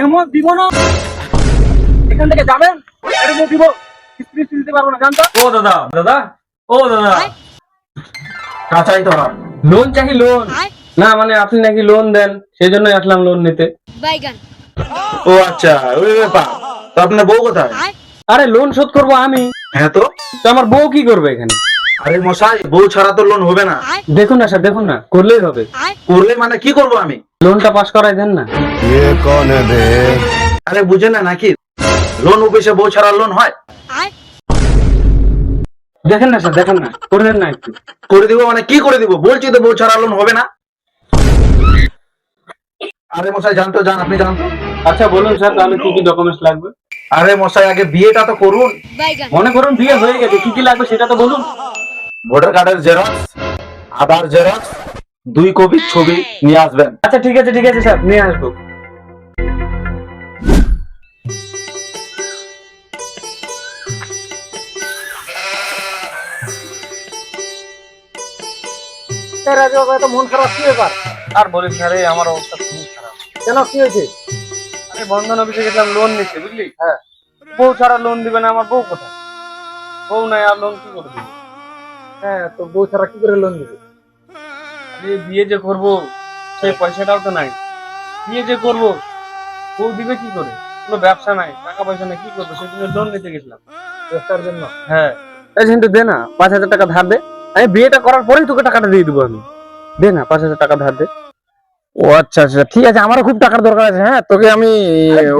কেমন দিব না। এখান থেকে যাবেন এটা দিয়ে দিব। ফিস্তি দিতে পারব না জানতো? ও দাদা দাদা ও দাদা। কাঁচাই তো লোন চাই লোন। না মানে আপনি নাকি লোন দেন সেই জন্যই আসলাম লোন নিতে। ও আচ্ছা ওই ব্যাপার। তো আপনার বউ কোথায়? আরে লোন শোধ করব আমি। হ্যাঁ তো। তো আমার বউ কি করবে এখানে? আরে মশাই বউ ছাড়া তো লোন হবে না। দেখুন না স্যার দেখুন না করলেই হবে। করলে মানে কি করব আমি? লোনটা পাশ করাই দেন না। এ কোন রে আরে বুঝে না নাকি? লোন অফিসে বউ ছাড়া লোন হয়? দেখেন না স্যার দেখেন না। করে দেন না একটু। করে দিব মানে কি করে দিব? বলছি তো বউ ছাড়া লোন হবে না। আরে মশাই জানতো জান আপনি জানতো? আচ্ছা বলুন স্যার তাহলে কি কি ডকুমেন্টস লাগবে? আরে মশাই আগে বিয়েটা তো করুন। মনে করুন বিয়ে হয়ে গেছে কি কি লাগবে সেটা তো বলুন। ভোটার কার্ডের জেরক্স আধার জেরক্স দুই কপি ছবি নিয়ে আসবেন। আচ্ছা ঠিক আছে ঠিক আছে স্যার নিয়ে আসব। মন খারাপ কি ব্যাপার? আর বলিস না রে আমার অবস্থা খুবই খারাপ। কেন কি হয়েছে? আমি বন্ধন অফিসে গেছিলাম লোন নিতে বুঝলি? হ্যাঁ। বউ ছাড়া লোন দিবে না আমার বউ কোথায়? বউ নাই আর লোন কি করে দিবে? হ্যাঁ তো বউ ছাড়া কি করে লোন দিবে? আরে বিয়ে যে করব সেই পয়সাটাও তো নাই। বিয়ে যে করব বউ দিবে কি করে? কোনো ব্যবসা নাই টাকা পয়সা নাই কি করব? সেই জন্য লোন নিতে গেছিলাম। ব্যবসার জন্য? হ্যাঁ। এই ঝিন্টু দে না পাঁচ হাজার টাকা ধার দে। আমি বিয়েটা করার পরেই তোকে টাকাটা দিয়ে দেবো আমি। দে না পাঁচ হাজার টাকা ধার দে। ও আচ্ছা আচ্ছা ঠিক আছে আমারও খুব টাকার দরকার আছে হ্যাঁ তোকে আমি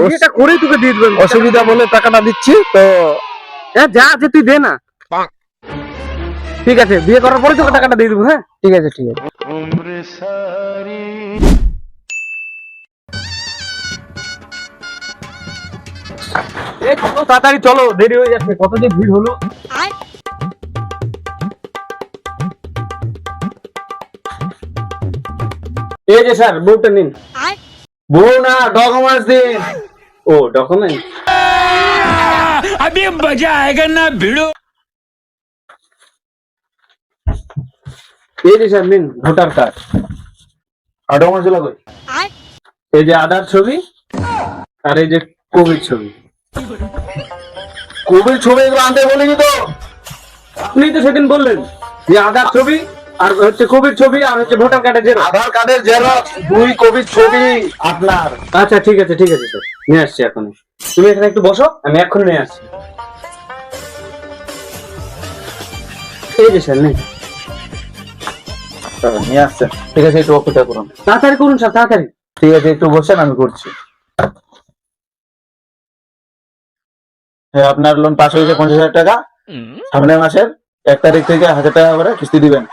বিয়েটা করেই তোকে দিয়ে দেবো অসুবিধা বলে টাকাটা দিচ্ছি তো হ্যাঁ যা আছে তুই দে না। ঠিক আছে বিয়ে করার পরে তোকে টাকাটা দিয়ে দেবো হ্যাঁ? ঠিক আছে ঠিক আছে। এই চলো তাড়াতাড়ি চলো দেরি হয়ে যাচ্ছে কত যে ভিড় হলো এই যে স্যার বউটা নিন বউ না ডকুমেন্টস দিন ও ডকুমেন্ট अभी मजा आएगा ना भिड़ो এই যে স্যার নিন। Voter card. আর ডকুমেন্টস কই? এই যে আধার ছবি আর এই যে কোভিড ছবি। কোভিড ছবি এগুলো আনতে বলিনি তো। আপনি তো সেদিন বললেন যে আধার ছবি আর হচ্ছে কোভিড ছবি আর হচ্ছে ভোটার কার্ডের যে আধার কার্ডের জেরক্স দুই কপি ছবি আপনার। আচ্ছা ঠিক আছে ঠিক আছে স্যার। নিয়ে আসছি এখন। তুমি এখানে একটু বসো আমি এখন নিয়ে আসছি। এই যে স্যার নেই নিয়ে আসছেন ঠিক আছে একটু অপেক্ষা করুন। তাড়াতাড়ি করুন স্যার তাড়াতাড়ি। ঠিক আছে একটু বসেন আমি করছি। হ্যাঁ আপনার লোন পাস হয়েছে পঞ্চাশ হাজার টাকা। সামনের মাসের এক তারিখ থেকে হাজার টাকা করে কিস্তি দিবেন।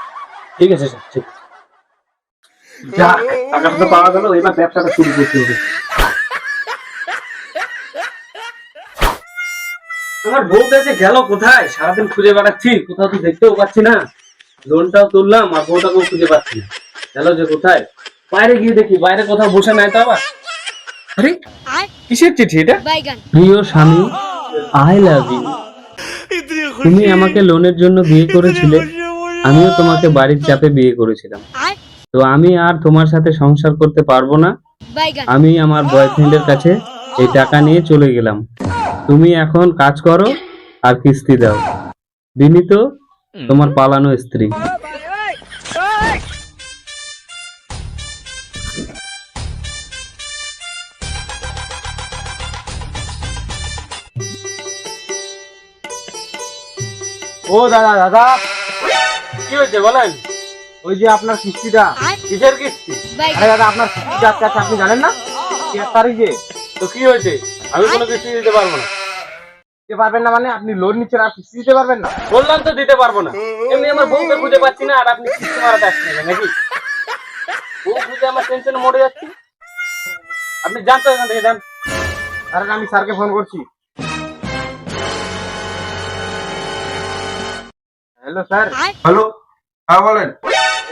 ঠিক আছে স্যার ঠিক আছে। যা টাকাটা তো পাওয়া গেল এবার ব্যবসাটা শুরু করতে হবে। আমার বউ কাছে গেল কোথায়? সারাদিন খুঁজে বেড়াচ্ছি কোথাও তো দেখতেও পাচ্ছি না। লোনটাও তুললাম আর বউটাকেও খুঁজে পাচ্ছি না। গেল যে কোথায়? বাইরে গিয়ে দেখি বাইরে কোথাও বসে নাই তো আবার। আরে কিসের চিঠি এটা? প্রিয় স্বামী আই লাভ ইউ। তুমি আমাকে লোনের জন্য বিয়ে করেছিলে আমিও তোমাকে বাড়ির চাপে বিয়ে করেছিলাম। তো আমি আর তোমার সাথে সংসার করতে পারব না। আমি আমার বয়ফ্রেন্ডের কাছে এই টাকা নিয়ে চলে গেলাম। তুমি এখন কাজ করো আর কিস্তি দাও। বিনীত তোমার পালানো স্ত্রী। ও দাদা দাদা। কি হয়েছে বলেন? ওই যে আপনার কিস্তিটা কিসের কিস্তি? আরে দাদা আপনার কিস্তি যাচ্ছে আছে আপনি জানেন না? তেরো তারিখে। তো কি হয়েছে? আমি কোনো কিস্তি দিতে পারব না। দিতে পারবেন না মানে আপনি লোন নিচ্ছেন আর কিস্তি দিতে পারবেন না। বললাম তো দিতে পারব না। এমনি আমার বউকে খুঁজে পাচ্ছি না আর আপনি কিস্তি মারাতে আসছেন নাকি? বউ খুঁজে আমার টেনশনে মরে যাচ্ছি। আপনি যান তো এখান থেকে যান। আরে আমি স্যারকে ফোন করছি। হ্যালো স্যার হ্যালো হ্যাঁ বলেন।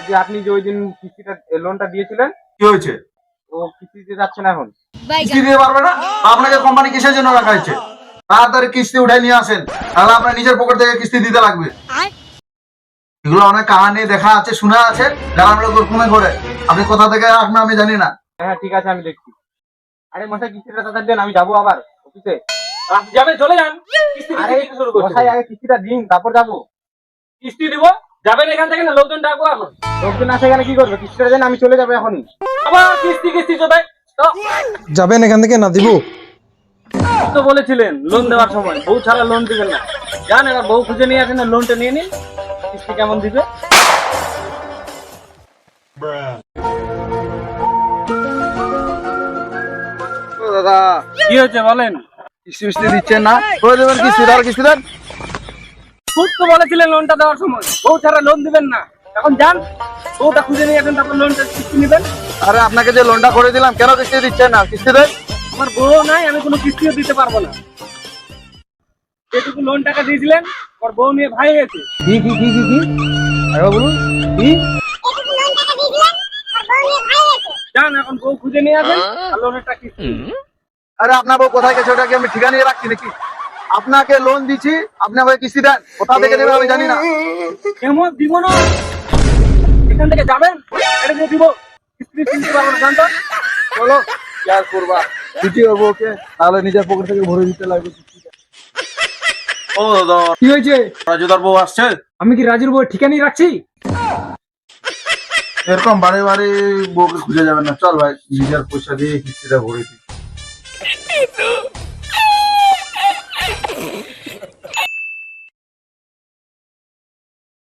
যে আপনি যে ওই দিন কিস্তিটা লোনটা দিয়েছিলেন কি হয়েছে? ও কিস্তি দিতে যাচ্ছে না এখন। কিস্তি দিতে পারবে না? আপনাকে কোম্পানি কিসের জন্য রাখা হয়েছে? তাড়াতাড়ি কিস্তি উঠে নিয়ে আসেন তাহলে আপনার নিজের পকেট থেকে কিস্তি দিতে লাগবে। এগুলো অনেক কাহানি দেখা আছে শোনা আছে যারা আমরা ঘুমে ঘরে আপনি কোথা থেকে আসবেন আমি জানি না। হ্যাঁ ঠিক আছে আমি দেখছি। আরে মশাই কিস্তিটা তাড়াতাড়ি দেন আমি যাব আবার অফিসে। আপনি যাবেন চলে যান। কিস্তি আরে মশাই আগে কিস্তিটা দিন তারপর যাব। কিস্তি দিব? যাবেন এখান থেকে না লোকজন ডাকবো এখন। লোকজন আসে এখানে কি করবে? কিস্তিটা দেন আমি চলে যাব এখনই। আবার কিস্তি কিস্তি তো যাবেন এখান থেকে না দিব? তো বলেছিলেন লোন দেওয়ার সময়। বউ ছাড়া লোন দিবেন না। যান এবার বউ খুঁজে নিয়ে আসেন লোনটা নিয়ে নিন। কিস্তি কেমন দিবে? দাদা। কি হয়েছে বলেন? কিস্তি মিস্তি দিচ্ছেন না? করে দেবেন কিস্তি আর কিস্তি দেন। খুব তো বলেছিলেন লোনটা দেওয়ার সময়। বউ ছাড়া লোন দিবেন না। এখন যান বউটা খুঁজে নিয়ে আসেন তারপর লোনটা কিস্তি নেবেন। আরে আপনাকে যে লোনটা করে দিলাম কেন কিস্তি দিচ্ছেন না? কিস্তি দেন। আমার বউ নাই আমি কোনো কিস্তিও দিতে পারব না। যেটুকু লোন টাকা দিয়েছিলেন ওর বউ নিয়ে ভাই হয়েছে। কি কি কি কি কি আরে বলুন কি যান এখন বউ খুঁজে নিয়ে আসেন আর লোনের টাকা কিস্তি। আরে আপনার বউ কোথায় গেছে ওটা কি আমি ঠিকানিয়ে রাখছি নাকি? আপনাকে লোন দিচ্ছি আপনি আমাকে কিস্তি দেন। কোথা থেকে দেবেন আমি জানি না। কেমন দিব না? এখান থেকে যাবেন এটা দিয়ে দিব। কিস্তি কিনতে পারব না জানতো? চলো কি আর করবা? দিতে হবে ওকে? তাহলে নিজের পকেট থেকে ভরে দিতে লাগবে ও দাদা কি হয়েছে? রাজুদার বউ আসছে? আমি কি রাজুর বউ ঠিকানি রাখছি? এরকম বারে বারে বউকে খুঁজে যাবে না। চল ভাই নিজের পয়সা দিয়ে কিস্তিটা ভরে দিই।